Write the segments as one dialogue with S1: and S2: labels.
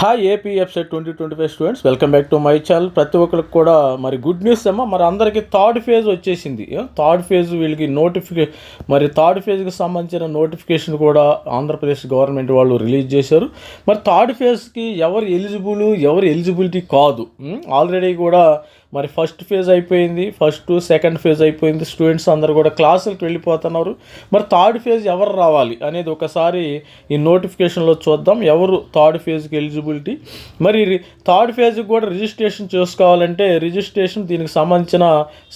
S1: Hi AP twenty twenty five students welcome back to my channel ప్రతి ఒక్కరికి కూడా మరి గుడ్ న్యూస్ ఏమో. మరి అందరికీ థర్డ్ ఫేజ్ వచ్చేసింది. థర్డ్ ఫేజ్ వీళ్ళకి నోటిఫికే మరి థర్డ్ ఫేజ్కి సంబంధించిన నోటిఫికేషన్ కూడా ఆంధ్రప్రదేశ్ గవర్నమెంట్ వాళ్ళు రిలీజ్ చేశారు. మరి థర్డ్ ఫేజ్కి ఎవరు ఎలిజిబుల్ ఎవరు ఎలిజిబిలిటీ కాదు. Hmm, ఆల్రెడీ కూడా మరి ఫస్ట్ ఫేజ్ అయిపోయింది ఫస్ట్ సెకండ్ ఫేజ్ అయిపోయింది. స్టూడెంట్స్ అందరు కూడా క్లాసులకు వెళ్ళిపోతున్నారు. మరి థర్డ్ ఫేజ్ ఎవరు రావాలి అనేది ఒకసారి ఈ నోటిఫికేషన్లో చూద్దాం. ఎవరు థర్డ్ ఫేజ్కి ఎలిజిబిలిటీ మరి థర్డ్ ఫేజ్కి కూడా రిజిస్ట్రేషన్ చేసుకోవాలంటే రిజిస్ట్రేషన్ దీనికి సంబంధించిన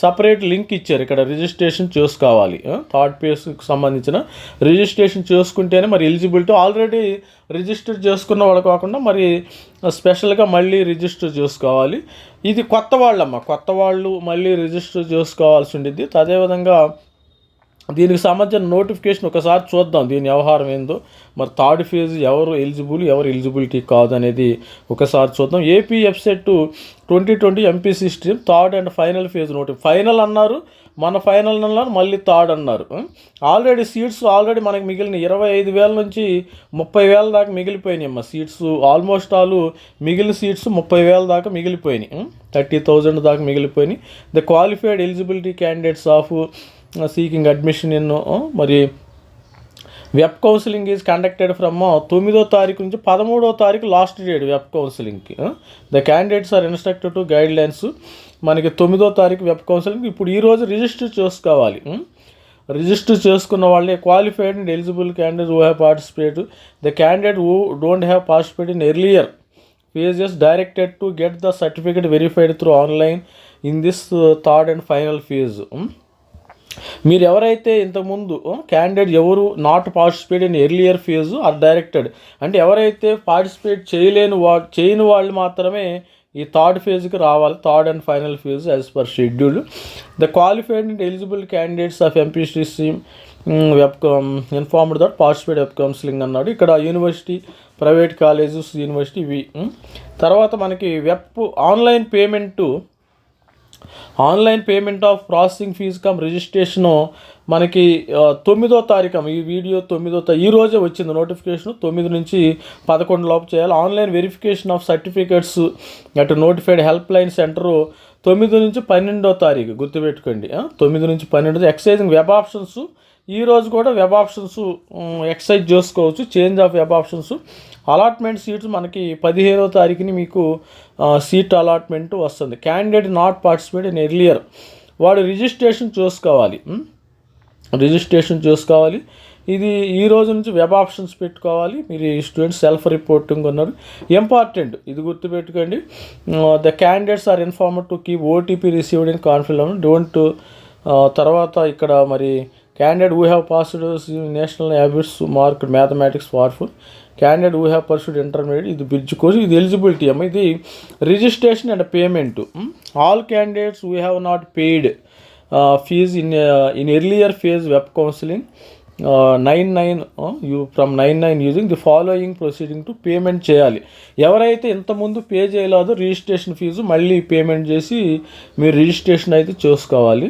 S1: సపరేట్ లింక్ ఇచ్చారు. ఇక్కడ రిజిస్ట్రేషన్ చేసుకోవాలి. థర్డ్ ఫేజ్కి సంబంధించిన రిజిస్ట్రేషన్ చేసుకుంటేనే మరి ఎలిజిబిలిటీ ఆల్రెడీ రిజిస్టర్ చేసుకున్న వాళ్ళు కాకుండా మరి స్పెషల్గా మళ్ళీ రిజిస్టర్ చేసుకోవాలి. ఇది కొత్త వాళ్ళమ్మ కొత్త వాళ్ళు మళ్ళీ రిజిస్టర్ చేసుకోవాల్సి ఉండిద్ది. అదేవిధంగా దీనికి సంబంధించిన నోటిఫికేషన్ ఒకసారి చూద్దాం దీని వ్యవహారం ఏందో. మరి థర్డ్ ఫేజ్ ఎవరు ఎలిజిబుల్ ఎవరు ఎలిజిబిలిటీ కాదు అనేది ఒకసారి చూద్దాం. AP EAPCET twenty twenty MPC stream third and final phase notified అన్నారు. మన ఫైనల్ మళ్ళీ థర్డ్ అన్నారు. ఆల్రెడీ సీట్స్ ఆల్రెడీ మనకి మిగిలిన ఇరవై ఐదు వేల నుంచి ముప్పై వేల దాకా మిగిలిపోయినాయి అమ్మ. సీట్స్ ఆల్మోస్ట్ ఆల్ మిగిలిన సీట్స్ ముప్పై వేల దాకా మిగిలిపోయినాయి. థర్టీ థౌజండ్ దాకా మిగిలిపోయినాయి. The qualified eligibility candidates of seeking admission in మరి web counselling is conducted from తొమ్మిదో తారీఖు నుంచి పదమూడో తారీఖు last date web కౌన్సిలింగ్కి. The candidates are instructed to guidelines మనకి తొమ్మిదో తారీఖు వెబ్ కౌన్సిలింగ్. ఇప్పుడు ఈరోజు రిజిస్టర్ చేసుకోవాలి. రిజిస్టర్ చేసుకున్న వాళ్ళే qualified and eligible candidate who have participate the candidate who don't have participate in earlier phases directed to get the certificate verified through online in this third and final phase మీరు ఎవరైతే ఇంతకుముందు candidate ఎవరు not participate in earlier phase are directed అంటే ఎవరైతే participate చేయలేని వా చేయని వాళ్ళు మాత్రమే ఈ థర్డ్ ఫేజ్కి రావాలి third and final phase as per schedule the qualified and eligible candidates of MPCC web informed that participate web counselling అన్నాడు. ఇక్కడ యూనివర్సిటీ ప్రైవేట్ కాలేజెస్ యూనివర్సిటీ ఇవి తర్వాత మనకి web online payment online payment of processing fee cum registration మనకి తొమ్మిదో తారీఖు. ఈ video తొమ్మిదో తారీఖు ఈ రోజే వచ్చింది నోటిఫికేషన్. తొమ్మిది నుంచి పదకొండు లోపు చేయాలి. ఆన్లైన్ వెరిఫికేషన్ ఆఫ్ సర్టిఫికేట్స్ అటు నోటిఫైడ్ హెల్ప్ లైన్ సెంటరు తొమ్మిది నుంచి పన్నెండో తారీఖు. గుర్తుపెట్టుకోండి తొమ్మిది నుంచి పన్నెండు. Exercising web options. ఈ రోజు కూడా వెబ్ ఆప్షన్స్ ఎక్సైజ్ చేసుకోవచ్చు. Change of web options. Allotment seats మనకి పదిహేనో తారీఖుని మీకు సీట్ అలాట్మెంట్ వస్తుంది. Candidate not participate in earlier వాడు రిజిస్ట్రేషన్ చూసుకోవాలి. రిజిస్ట్రేషన్ చూసుకోవాలి. ఇది ఈ రోజు నుంచి వెబ్ ఆప్షన్స్ పెట్టుకోవాలి. మీరు ఈ స్టూడెంట్స్ సెల్ఫ్ రిపోర్టింగ్ ఉన్నారు. ఇంపార్టెంట్ ఇది గుర్తుపెట్టుకోండి. The candidates are informed to keep OTP received in confidence don't తర్వాత ఇక్కడ మరి candidate who have passed national habits mark mathematics for candidate who have pursued intermediate ఇది బ్రిడ్జ్ కోర్స్ ఇది eligibility అమ్మ ఇది registration and payment all candidates who have not paid fee in in earlier phase web counselling nine nine you from nine nine using the following proceeding to payment చేయాలి. ఎవరైతే ఇంతకుముందు pay చేయలేదో registration fee మళ్ళీ payment చేసి మీరు registration అయితే చేసుకోవాలి.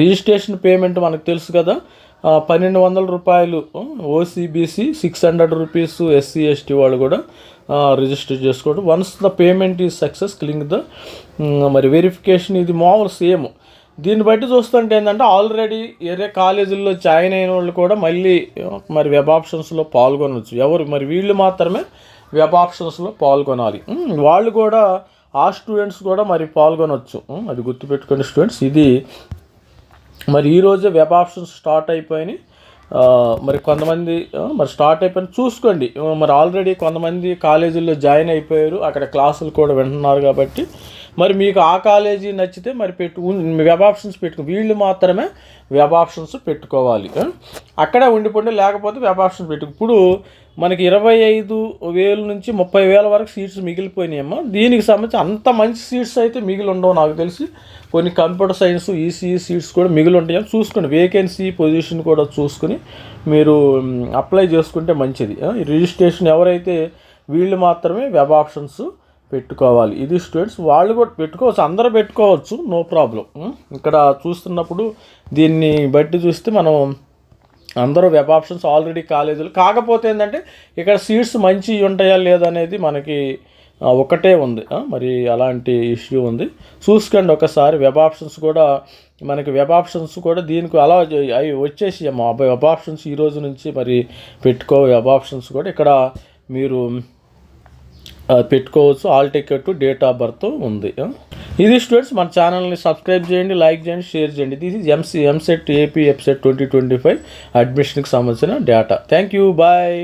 S1: Registration payment మనకు తెలుసు కదా. పన్నెండు వందల రూపాయలు OC BC six hundred rupees SC ST వాళ్ళు కూడా రిజిస్టర్ చేసుకోవడం. Once the payment is success clicking the మరి వెరిఫికేషన్ ఇది మామూలు సేమ్. దీన్ని బట్టి చూస్తుంటే ఏంటంటే ఆల్రెడీ వేరే కాలేజీల్లో జాయిన్ అయిన వాళ్ళు కూడా మళ్ళీ మరి వెబ్ ఆప్షన్స్లో పాల్గొనవచ్చు ఎవరు మరి వీళ్ళు మాత్రమే వెబ్ ఆప్షన్స్లో పాల్గొనాలి. వాళ్ళు కూడా ఆ స్టూడెంట్స్ కూడా మరి పాల్గొనవచ్చు అది గుర్తుపెట్టుకునే స్టూడెంట్స్ ఇది మరి ఈరోజే వెబ్ ఆప్షన్స్ స్టార్ట్ అయిపోయినాయి. మరి కొంతమంది మరి స్టార్ట్ అయిపోయిన చూసుకోండి. మరి ఆల్రెడీ కొంతమంది కాలేజీల్లో జాయిన్ అయిపోయారు. అక్కడ క్లాసులు కూడా వింటున్నారు కాబట్టి మరి మీకు ఆ కాలేజీ నచ్చితే మరి పెట్టు వెబ్ ఆప్షన్స్ పెట్టుకో. వీళ్ళు మాత్రమే వెబ్ ఆప్షన్స్ పెట్టుకోవాలి. అక్కడే ఉండిపోండి లేకపోతే వెబ్ ఆప్షన్స్ పెట్టు ఇప్పుడు మనకి ఇరవై ఐదు వేల నుంచి ముప్పై వేల వరకు సీట్స్ మిగిలిపోయినాయమ్మా. దీనికి సంబంధించి అంత మంచి సీట్స్ అయితే మిగిలి ఉండవు నాకు తెలిసి. కొన్ని కంప్యూటర్ సైన్స్ ఈసీఈ సీట్స్ కూడా మిగిలి ఉంటాయని చూసుకోండి వేకెన్సీ పొజిషన్ కూడా చూసుకుని మీరు అప్లై చేసుకుంటే మంచిది. రిజిస్ట్రేషన్ ఎవరైతే వీళ్ళు మాత్రమే వెబ్ ఆప్షన్స్ పెట్టుకోవాలి. ఇది స్టూడెంట్స్ వాళ్ళు కూడా పెట్టుకోవచ్చు అందరూ పెట్టుకోవచ్చు నో ప్రాబ్లం ఇక్కడ చూస్తున్నప్పుడు దీన్ని బట్టి చూస్తే మనం అందరూ వెబ్ ఆప్షన్స్ ఆల్రెడీ కాలేజీలు కాకపోతే ఏంటంటే ఇక్కడ సీట్స్ మంచి ఉంటాయా లేదనేది మనకి ఒకటే ఉంది. మరి అలాంటి ఇష్యూ ఉంది. చూసుకోండి ఒకసారి వెబ్ ఆప్షన్స్ కూడా మనకి వెబ్ ఆప్షన్స్ కూడా దీనికి అలా అవి వచ్చేసి వెబ్ ఆప్షన్స్ ఈ రోజు నుంచి మరి పెట్టుకో వెబ్ ఆప్షన్స్ కూడా ఇక్కడ మీరు పెట్టుకోవచ్చు. Hall ticket date of birth ఉంది. ఇది స్టూడెంట్స్ మన ఛానల్ని సబ్స్క్రైబ్ చేయండి లైక్ చేయండి షేర్ చేయండి. ఇది MC EAMCET AP EAPCET twenty twenty five అడ్మిషన్కి సంబంధించిన డేటా థ్యాంక్ యూ బాయ్